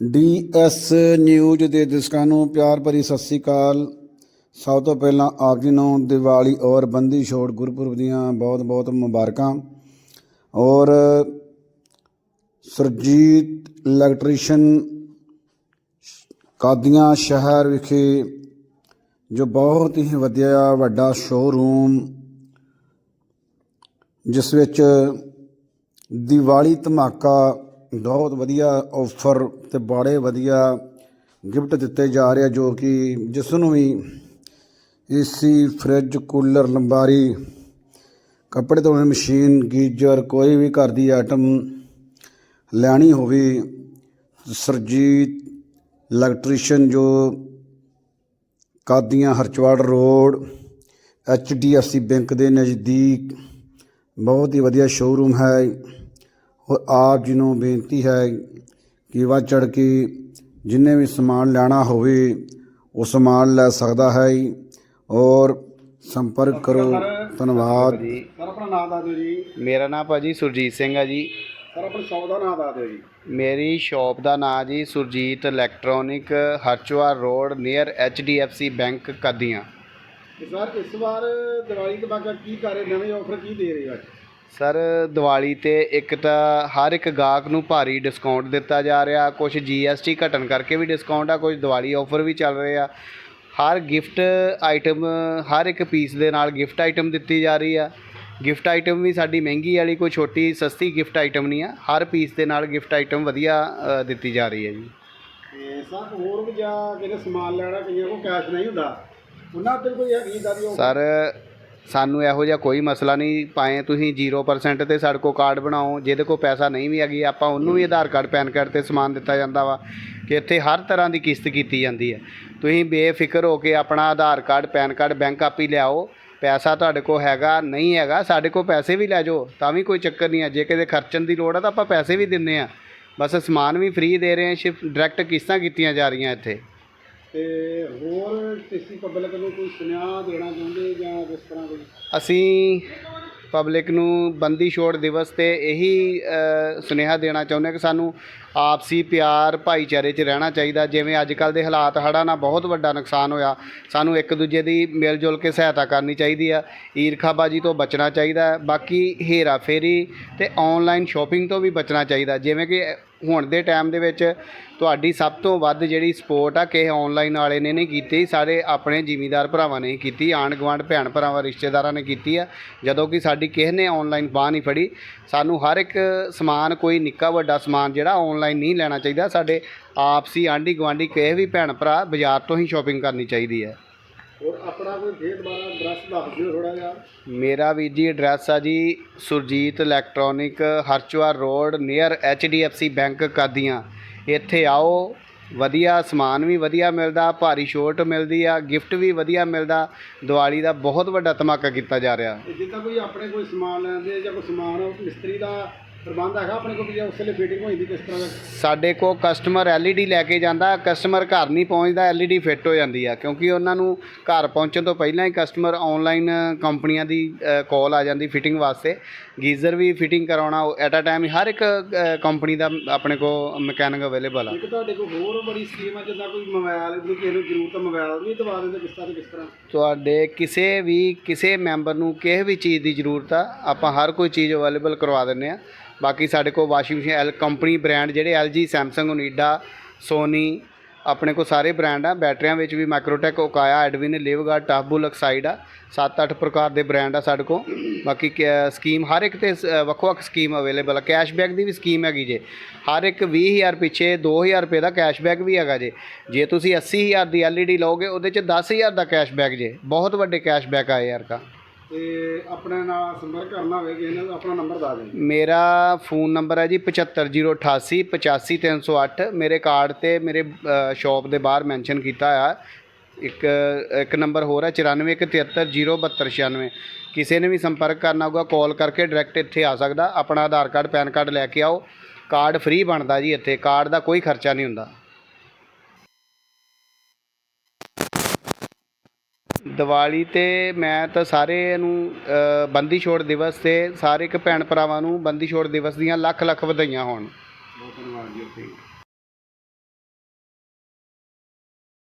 D DS news ਦੇ ਦਰਸ਼ਕਾਂ ਨੂੰ ਪਿਆਰ ਭਰੀ ਸਤਿ ਸ੍ਰੀ ਅਕਾਲ। ਸਭ ਤੋਂ ਪਹਿਲਾਂ ਆਪ ਜੀ ਨੂੰ ਦੀਵਾਲੀ ਔਰ ਬੰਦੀ ਛੋੜ ਗੁਰਪੁਰਬ ਦੀਆਂ ਬਹੁਤ ਬਹੁਤ ਮੁਬਾਰਕਾਂ। ਔਰ ਸੁਰਜੀਤ ਇਲੈਕਟ੍ਰੀਸ਼ੀਅਨ ਕਾਦੀਆਂ ਸ਼ਹਿਰ ਵਿਖੇ ਜੋ ਬਹੁਤ ਹੀ ਵਧੀਆ ਵੱਡਾ ਸ਼ੋਰੂਮ ਜਿਸ ਵਿੱਚ ਦੀਵਾਲੀ ਧਮਾਕਾ ਬਹੁਤ ਵਧੀਆ ਆਫਰ ਤੇ ਬੜੇ ਵਧੀਆ ਗਿਫਟ ਦਿੱਤੇ ਜਾ ਰਹੇ ਆ ਜੋ ਕਿ ਜਿਸ ਨੂੰ ਵੀ ਏਸੀ ਫ੍ਰਿਜ ਕੂਲਰ ਲੰਬਾਰੀ, ਕੱਪੜੇ ਧੋਣ ਮਸ਼ੀਨ ਗੀਜ਼ਰ, ਕੋਈ ਵੀ ਘਰ ਦੀ ਆਈਟਮ ਲੈਣੀ ਹੋਵੇ, ਸਰਜੀਤ ਇਲੈਕਟ੍ਰੀਸ਼ੀਅਨ ਜੋ Qadian Harchowal road HDFC bank ਦੇ ਨਜ਼ਦੀਕ, ਬਹੁਤ ਹੀ ਵਧੀਆ ਸ਼ੋਰੂਮ ਹੈ। ਔਰ ਆਪ ਜੀ ਨੂੰ ਬੇਨਤੀ ਹੈ ਕਿ ਵੱਧ ਚੜ ਕੇ ਜਿੰਨੇ ਵੀ ਸਮਾਨ ਲੈਣਾ ਹੋਵੇ ਉਹ ਸਮਾਨ ਲੈ ਸਕਦਾ ਹੈ ਔਰ ਸੰਪਰਕ ਕਰੋ। ਧੰਨਵਾਦ। ਜੀ ਸਰ ਆਪਣਾ ਨਾਮ ਦੱਸ ਦਿਓ ਜੀ। ਮੇਰਾ ਨਾਮ ਭਾਜੀ ਸੁਰਜੀਤ ਸਿੰਘ ਆ ਜੀ। ਸਰ ਆਪਣੀ ਸ਼ੌਪ ਦਾ ਨਾਮ ਦੱਸ ਦਿਓ ਜੀ। ਮੇਰੀ ਸ਼ਾਪ ਦਾ ਨਾਮ ਜੀ Surjit electronic Harchowal road near HDFC bank Qadian. ਤੇ ਸਰ ਇਸ ਵਾਰ ਦੀਵਾਲੀ ਧਮਾਕਾ ਕੀ ਕਰ ਰਹੇ? ਨਵੇਂ ਆਫਰ ਕੀ ਦੇ ਰਹੇ ਹੋ ਅੱਜ? ਸਰ ਦੀਵਾਲੀ ਤੇ ਇੱਕ ਤਾਂ ਹਰ ਇੱਕ ਗਾਹਕ ਨੂੰ ਭਾਰੀ ਡਿਸਕਾਊਂਟ ਦਿੱਤਾ ਜਾ ਰਿਹਾ। ਕੁਝ GST ਘਟਣ ਕਰਕੇ ਵੀ ਡਿਸਕਾਊਂਟ ਆ ਕੁਝ ਦੀਵਾਲੀ ਆਫਰ ਵੀ ਚੱਲ ਰਹੇ ਆ। ਹਰ ਗਿਫਟ ਆਈਟਮ ਹਰ ਇੱਕ ਪੀਸ ਦੇ ਨਾਲ ਗਿਫਟ ਆਈਟਮ ਦਿੱਤੀ ਜਾ ਰਹੀ ਆ। ਗਿਫਟ ਆਈਟਮ ਵੀ ਸਾਡੀ ਮਹਿੰਗੀ ਵਾਲੀ ਕੋਈ ਛੋਟੀ ਸਸਤੀ ਗਿਫਟ ਆਈਟਮ ਨਹੀਂ ਆ। ਹਰ ਪੀਸ ਦੇ ਨਾਲ ਗਿਫਟ ਆਈਟਮ ਵਧੀਆ ਅ, ਦਿੱਤੀ ਜਾ ਰਹੀ ਹੈ ਜੀ। ਤੇ ਸਰ ਹੋਰ ਵੀ ਜਾਂ ਕਿਤੇ ਸਮਾਨ ਲੈਣਾ ਕਈਆਂ ਕੋਲ ਕੈਸ਼ ਨਹੀਂ ਹੁੰਦਾ। ਉਹਨਾਂ ਤੇ ਕੋਈ ਹੈਗੀ ਦੀ? ਸਰ ਸਾਨੂੰ ਇਹੋ ਜਿਹਾ ਕੋਈ ਮਸਲਾ ਨਹੀਂ ਪਾਏ ਤੁਸੀਂ 0% ਤੇ ਸਾਡੇ ਕੋਲ ਕਾਰਡ ਬਣਾਓ, ਜਿਹਦੇ ਕੋਲ ਪੈਸਾ ਨਹੀਂ ਵੀ ਹੈਗੀ, ਆਪਾਂ ਉਹਨੂੰ ਵੀ ਆਧਾਰ ਕਾਰਡ, ਪੈਨ ਕਾਰਡ ਤੇ ਸਮਾਨ ਦਿੱਤਾ ਜਾਂਦਾ ਵਾ, ਕਿ ਇੱਥੇ ਹਰ ਤਰ੍ਹਾਂ ਦੀ ਕਿਸ਼ਤ ਕੀਤੀ ਜਾਂਦੀ ਹੈ। ਤੁਸੀਂ ਬੇਫਿਕਰ ਹੋ ਕੇ ਆਪਣਾ Aadhaar card, PAN card, bank ਆਪੀ ਲਿਆਓ, ਪੈਸਾ ਤੁਹਾਡੇ ਕੋਲ ਹੈਗਾ, ਨਹੀਂ ਹੈਗਾ, ਸਾਡੇ ਕੋਲ ਪੈਸੇ ਵੀ ਲੈ ਜਾਓ, ਤਾਂ ਵੀ ਕੋਈ ਚੱਕਰ ਨਹੀਂ ਹੈ। ਜੇ ਕਿਤੇ ਖਰਚਣ ਦੀ ਲੋੜ ਆ, ਤਾਂ ਆਪਾਂ ਪੈਸੇ ਵੀ ਦਿੰਦੇ ਆ ਬਸ ਸਮਾਨ ਵੀ ਫ੍ਰੀ ਦੇ ਰਹੇ ਹਾਂ ਸਿਰਫ ਡਾਇਰੈਕਟ ਕਿਸ਼ਤਾਂ ਕੀਤੀਆਂ ਜਾ ਰਹੀਆਂ ਇੱਥੇ। ਤੇ ਹੋਰ ਤੁਸੀਂ ਪਬਲਿਕ ਨੂੰ ਕੋਈ ਸੁਨੇਹਾ ਦੇਣਾ ਚਾਹੁੰਦੇ ਜਾਂ ਕਿਸ ਤਰ੍ਹਾਂ ਕੋਈ ਅਸੀਂ ਪਬਲਿਕ ਨੂੰ ਬੰਦੀ ਛੋੜ ਦਿਵਸ ਤੇ ਇਹੀ ਸੁਨੇਹਾ ਦੇਣਾ ਚਾਹੁੰਦੇ ਹਾਂ ਕਿ ਸਾਨੂੰ ਆਪਸੀ ਪਿਆਰ ਭਾਈਚਾਰੇ 'ਚ ਰਹਿਣਾ ਚਾਹੀਦਾ। ਜਿਵੇਂ ਅੱਜ ਕੱਲ ਦੇ ਹਾਲਾਤ ਹੜ੍ਹਾਂ ਨਾਲ ਬਹੁਤ ਵੱਡਾ ਨੁਕਸਾਨ ਹੋਇਆ। ਸਾਨੂੰ ਇੱਕ ਦੂਜੇ ਦੀ ਮਿਲ ਜੁਲ ਕੇ ਸਹਾਇਤਾ ਕਰਨੀ ਚਾਹੀਦੀ ਆ। ਈਰਖਾਬਾਜੀ ਤੋਂ ਬਚਣਾ ਚਾਹੀਦਾ। ਬਾਕੀ ਹੇਰਾ ਫੇਰੀ ਤੇ ਆਨਲਾਈਨ ਸ਼ਾਪਿੰਗ ਤੋਂ ਵੀ ਬਚਣਾ ਚਾਹੀਦਾ। ਜਿਵੇਂ ਕਿ ਹੁਣ ਦੇ ਟਾਈਮ ਦੇ ਵਿੱਚ ਤੁਹਾਡੀ ਸਭ ਤੋਂ ਵੱਧ ਜਿਹੜੀ ਸਪੋਰਟ ਆ ਕਿਸੇ ਆਨਲਾਈਨ ਵਾਲੇ ਨੇ ਨਹੀਂ ਕੀਤੀ ਸਾਰੇ ਆਪਣੇ ਜ਼ਿਮੀਂਦਾਰ ਭਰਾਵਾਂ ਨੇ ਕੀਤੀ ਆਂਢ ਗੁਆਂਢ ਭੈਣ ਭਰਾਵਾਂ ਰਿਸ਼ਤੇਦਾਰਾਂ ਨੇ ਕੀਤੀ ਆ। ਜਦੋਂ ਕਿ ਸਾਡੀ ਕਿਸੇ ਨੇ ਆਨਲਾਈਨ ਬਾਹ ਨਹੀਂ ਫੜੀ ਸਾਨੂੰ ਹਰ ਇੱਕ ਸਮਾਨ ਕੋਈ ਨਿੱਕਾ ਵੱਡਾ ਸਮਾਨ ਜਿਹੜਾ ਆਨਲਾਈਨ ਨਹੀਂ ਲੈਣਾ ਚਾਹੀਦਾ ਸਾਡੇ ਆਪਸੀ ਆਂਢੀ ਗੁਆਂਢੀ ਕਿਸੇ ਵੀ ਭੈਣ ਭਰਾ ਬਾਜ਼ਾਰ ਤੋਂ ਹੀ ਸ਼ਾਪਿੰਗ ਕਰਨੀ ਚਾਹੀਦੀ ਹੈ। ਹੋਰ ਆਪਣਾ ਕੋਈ ਫੇਰ ਦੁਬਾਰਾ ਐਡਰੈਸ ਦੱਸ ਦਿਓ ਥੋੜਾ ਜਿਹਾ। ਮੇਰਾ ਵੀਰ ਜੀ ਐਡਰੈਸ ਆ ਜੀ Surjit electronic Harchowal road near HDFC bank Qadian. ਇੱਥੇ ਆਓ, ਵਧੀਆ ਸਮਾਨ ਵੀ ਵਧੀਆ ਮਿਲਦਾ, ਭਾਰੀ ਛੋਟ ਮਿਲਦੀ ਆ ਗਿਫਟ ਵੀ ਵਧੀਆ ਮਿਲਦਾ, ਦੀਵਾਲੀ ਦਾ ਬਹੁਤ ਵੱਡਾ ਧਮਾਕਾ ਕੀਤਾ ਜਾ ਰਿਹਾ। ਜਿੱਦਾਂ ਕੋਈ ਆਪਣੇ ਕੋਈ ਸਮਾਨ ਲੈਂਦੇ ਜਾਂ ਕੋਈ ਸਮਾਨ ਮਿਸਤਰੀ ਦਾ ਪ੍ਰਬੰਧ ਹੈਗਾ ਆਪਣੇ ਕੋਲ ਵੀ ਜਾਂ ਉਸ ਵੇਲੇ ਫਿਟਿੰਗ ਹੋਈ ਦੀ ਕਿਸ ਤਰ੍ਹਾਂ ਦਾ? ਸਾਡੇ ਕੋਲ ਕਸਟਮਰ LED ਲੈ ਕੇ ਜਾਂਦਾ ਕਸਟਮਰ ਘਰ ਨਹੀਂ ਪਹੁੰਚਦਾ LED ਫਿੱਟ ਹੋ ਜਾਂਦੀ ਆ ਕਿਉਂਕਿ ਉਹਨਾਂ ਨੂੰ ਘਰ ਪਹੁੰਚਣ ਤੋਂ ਪਹਿਲਾਂ ਹੀ ਕਸਟਮਰ ਆਨਲਾਈਨ ਕੰਪਨੀਆਂ ਦੀ ਕਾਲ ਆ ਜਾਂਦੀ ਫਿਟਿੰਗ ਵਾਸਤੇ। ਗੀਜ਼ਰ ਵੀ ਫਿਟਿੰਗ ਕਰਾਉਣਾ ਐਟ ਅ ਟਾਈਮ ਹਰ ਇੱਕ ਕੰਪਨੀ ਦਾ ਆਪਣੇ ਕੋਲ ਮਕੈਨਿਕ ਅਵੇਲੇਬਲ ਆ। ਇੱਕ ਤੁਹਾਡੇ ਕੋਲ ਹੋਰ ਬੜੀ ਸਕੀਮ ਹੈ ਜਿੱਦਾਂ ਕੋਈ ਮੋਬਾਈਲ ਦੀ ਕਿਸੇ ਨੂੰ ਜ਼ਰੂਰਤ ਹੈ ਮੋਬਾਈਲ ਵੀ ਦਵਾ ਦਿੰਦੇ ਕਿਸ ਤਰ੍ਹਾਂ ਤੇ ਕਿਸ ਤਰ੍ਹਾਂ? ਤੁਹਾਡੇ ਕਿਸੇ ਵੀ ਕਿਸੇ ਮੈਂਬਰ ਨੂੰ ਕਿਸੇ ਵੀ ਚੀਜ਼ ਦੀ ਜ਼ਰੂਰਤ ਆ ਆਪਾਂ ਹਰ ਕੋਈ ਚੀਜ਼ ਅਵੇਲੇਬਲ ਕਰਵਾ ਦਿੰਨੇ ਆ। ਬਾਕੀ ਸਾਡੇ ਕੋਲ washing machine L company brand ਜਿਹੜੇ LG Samsung ਓਨੀਡਾ ਸੋਨੀ ਆਪਣੇ ਕੋਲ ਸਾਰੇ ਬ੍ਰਾਂਡ ਆ। ਬੈਟਰੀਆਂ ਵਿੱਚ ਵੀ ਮਾਈਕਰੋਟੈਕ ਓਕਾਇਆ ਐਡਵਿਨ ਲਿਵਗਾਰਡ ਟਾਫਬੁਲ ਐਕਸਾਈਡ ਆ। 7-8 ਪ੍ਰਕਾਰ ਦੇ ਬ੍ਰਾਂਡ ਆ ਸਾਡੇ ਕੋਲ। ਬਾਕੀ ਕ- ਸਕੀਮ ਹਰ ਇੱਕ ਤੇ ਸ- ਵੱਖੋ-ਵੱਖ ਸਕੀਮ ਅਵੇਲੇਬਲ ਆ। ਕੈਸ਼ਬੈਕ ਦੀ ਵੀ ਸਕੀਮ ਹੈਗੀ ਜੇ। ਹਰ ਇੱਕ 20000 ਪਿੱਛੇ 2000 ਰੁਪਏ ਦਾ ਕੈਸ਼ਬੈਕ ਵੀ ਹੈਗਾ ਜੇ। ਜੇ ਤੁਸੀਂ 80000 ਦੀ LED ਲਓਗੇ, ਉਹਦੇ ਚ 10000 ਦਾ ਕੈਸ਼ਬੈਕ ਜੇ। ਬਹੁਤ ਵੱਡੇ ਕੈਸ਼ਬੈਕ ਆਏ ਯਾਰ ਕਾ ਤੇ ਆਪਣੇ ਨਾਲ ਸੰਪਰਕ ਕਰਨਾ ਹੋਵੇ ਕਿਸੇ ਨਾਲ ਆਪਣਾ ਨੰਬਰ ਦੱਸ ਦਿਓ। ਮੇਰਾ ਫੋਨ ਨੰਬਰ ਹੈ ਜੀ 75088 85308 ਮੇਰੇ ਕਾਰਡ ਤੇ ਮੇਰੇ ਸ਼ਾਪ ਦੇ ਬਾਹਰ ਮੈਂਸ਼ਨ ਕੀਤਾ ਆ। ਇੱਕ ਇੱਕ ਨੰਬਰ ਹੋਰ ਹੈ 9417307296 ਕਿਸੇ ਨੇ ਵੀ ਸੰਪਰਕ ਕਰਨਾ ਹੋਊਗਾ ਕਾਲ ਕਰਕੇ ਡਾਇਰੈਕਟ ਇੱਥੇ ਆ ਸਕਦਾ। ਆਪਣਾ ਆਧਾਰ ਕਾਰਡ ਪੈਨ ਕਾਰਡ ਲੈ ਕੇ ਆਓ। ਕਾਰਡ ਫ੍ਰੀ ਬਣਦਾ ਜੀ ਇੱਥੇ। ਕਾਰਡ ਦਾ ਕੋਈ ਖਰਚਾ ਨਹੀਂ ਹੁੰਦਾ। ਦੀਵਾਲੀ ਤੇ ਮੈਂ ਤਾਂ ਸਾਰੇ ਨੂੰ ਬੰਦੀ ਛੋੜ ਦਿਵਸ ਤੇ ਸਾਰੇ ਇੱਕ ਭੈਣ ਭਰਾਵਾਂ ਨੂੰ ਬੰਦੀ ਛੋੜ ਦਿਵਸ ਦੀਆਂ ਲੱਖ ਲੱਖ ਵਧਾਈਆਂ ਹੋਣ। ਬਹੁਤ ਧੰਨਵਾਦ ਜੀ